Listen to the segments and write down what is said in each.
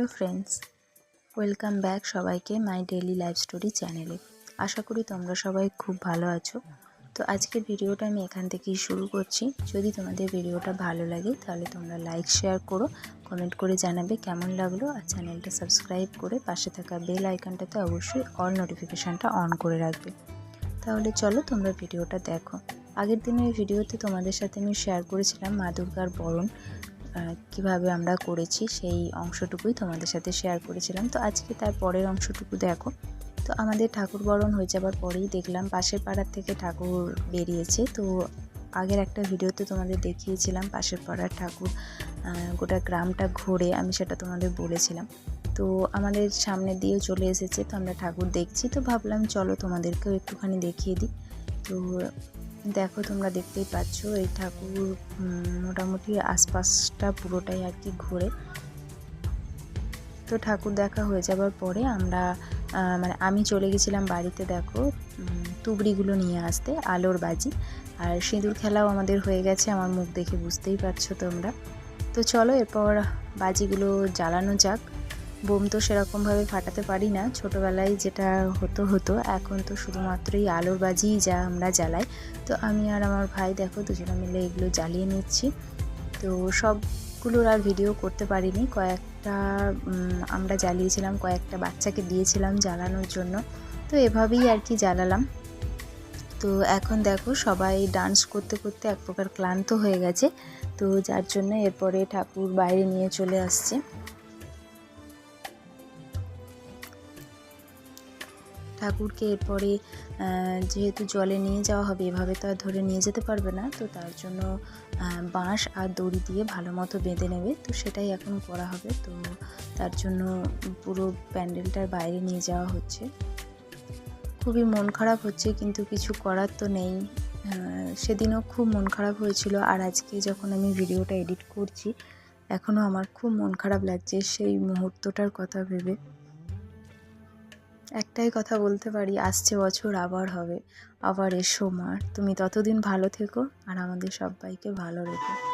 Hello friends, welcome back সবাইকে মাই daily life story চ্যানেলে। আশা করি তোমরা সবাই খুব ভালো আছো। তো আজকের ভিডিওটা আমি এখান থেকেই শুরু করছি। যদি তোমাদের ভিডিওটা ভালো লাগে, তাহলে তোমরা লাইক, শেয়ার করো, কমেন্ট করে জানাবে কেমন লাগল আর চ্যানেলটা সাবস্ক্রাইব করে পাশে থাকা বেল আইকনটাতে অবশ্যই অল নোটিফিকেশানটা অন করে রাখবে। তাহলে চলো তোমরা ভিডিওটা দেখো। আগের দিনের ভিডিওতে তোমাদের সাথে আমি শেয়ার করেছিলাম মা দুর্গার বরণ। কীভাবে আমরা করেছি সেই অংশটুকুই তোমাদের সাথে শেয়ার করেছিলাম। তো আজকে তার পরের অংশটুকু দেখো। তো আমাদের ঠাকুর বরণ হয়ে যাবার পরেই দেখলাম পাশের পাড়ার থেকে ঠাকুর বেরিয়েছে। তো আগের একটা ভিডিওতে তোমাদের দেখিয়েছিলাম পাশের পাড়ার ঠাকুর গোটা গ্রামটা ঘুরে আমি সেটা তোমাদের বলেছিলাম। তো আমাদের সামনে দিয়ে চলে এসেছে, তো আমরা ঠাকুর দেখছি। তো ভাবলাম চলো তোমাদেরকেও একটুখানি দেখিয়ে দিই। তো দেখো, তোমরা দেখতেই পাচ্ছ, এই ঠাকুর মোটামুটি আশপাশটা পুরোটাই আর কি ঘুরে। তো ঠাকুর দেখা হয়ে যাবার পরে আমরা মানে আমি চলে গেছিলাম বাড়িতে, দেখো তুবড়িগুলো নিয়ে আসতে, আলোর বাজি। আর সিঁদুর খেলাও আমাদের হয়ে গেছে, আমার মুখ দেখে বুঝতেই পারছ তোমরা। তো চলো, এরপর বাজিগুলো জ্বালানো যাক। বোম তো সেরকমভাবে ফাটাতে পারি না। ছোটোবেলায় যেটা হতো হতো। এখন তো শুধুমাত্রই আলোর বাজিই যা আমরা জ্বালাই। তো আমি আর আমার ভাই দেখো দুজনে মিলে এগুলো জ্বালিয়ে নিচ্ছি। তো সবগুলোর আর ভিডিও করতে পারিনি। কয়েকটা আমরা জ্বালিয়েছিলাম, কয়েকটা বাচ্চাকে দিয়েছিলাম জ্বালানোর জন্য। তো এভাবেই আর কি জ্বালালাম। তো এখন দেখো সবাই ডান্স করতে করতে এক প্রকার ক্লান্ত হয়ে গেছে। তো যার জন্য এরপরে ঠাকুর বাইরে নিয়ে চলে আসছে। ঠাকুরকে এরপরে যেহেতু জলে নিয়ে যাওয়া হবে, এভাবে তো আর ধরে নিয়ে যেতে পারবে না। তো তার জন্য বাঁশ আর দড়ি দিয়ে ভালো মতো বেঁধে নেবে। তো সেটাই এখন করা হবে। তো তার জন্য পুরো প্যান্ডেলটার বাইরে নিয়ে যাওয়া হচ্ছে। খুবই মন খারাপ হচ্ছে, কিন্তু কিছু করার তো নেই। সেদিনও খুব মন খারাপ হয়েছিল। আর আজকে যখন আমি ভিডিওটা এডিট করছি, এখনও আমার খুব মন খারাপ লাগছে সেই মুহূর্তটার কথা ভেবে। একটাই কথা বলতে পারি, আসছে বছর, আবার হবে। আবার এসো মার তুমি ততদিন ভালো থেকো আর আমাদের সবাইকে ভালো রেখো।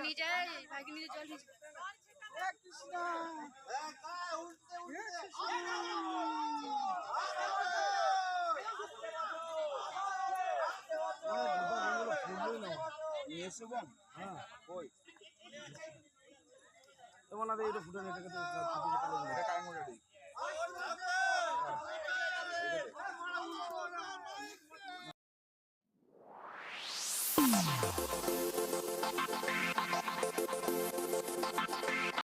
ভিজে ভাগি নিজে জল হ্যাঁ এমন আরে এটা ফুটে টাইম অলরেডি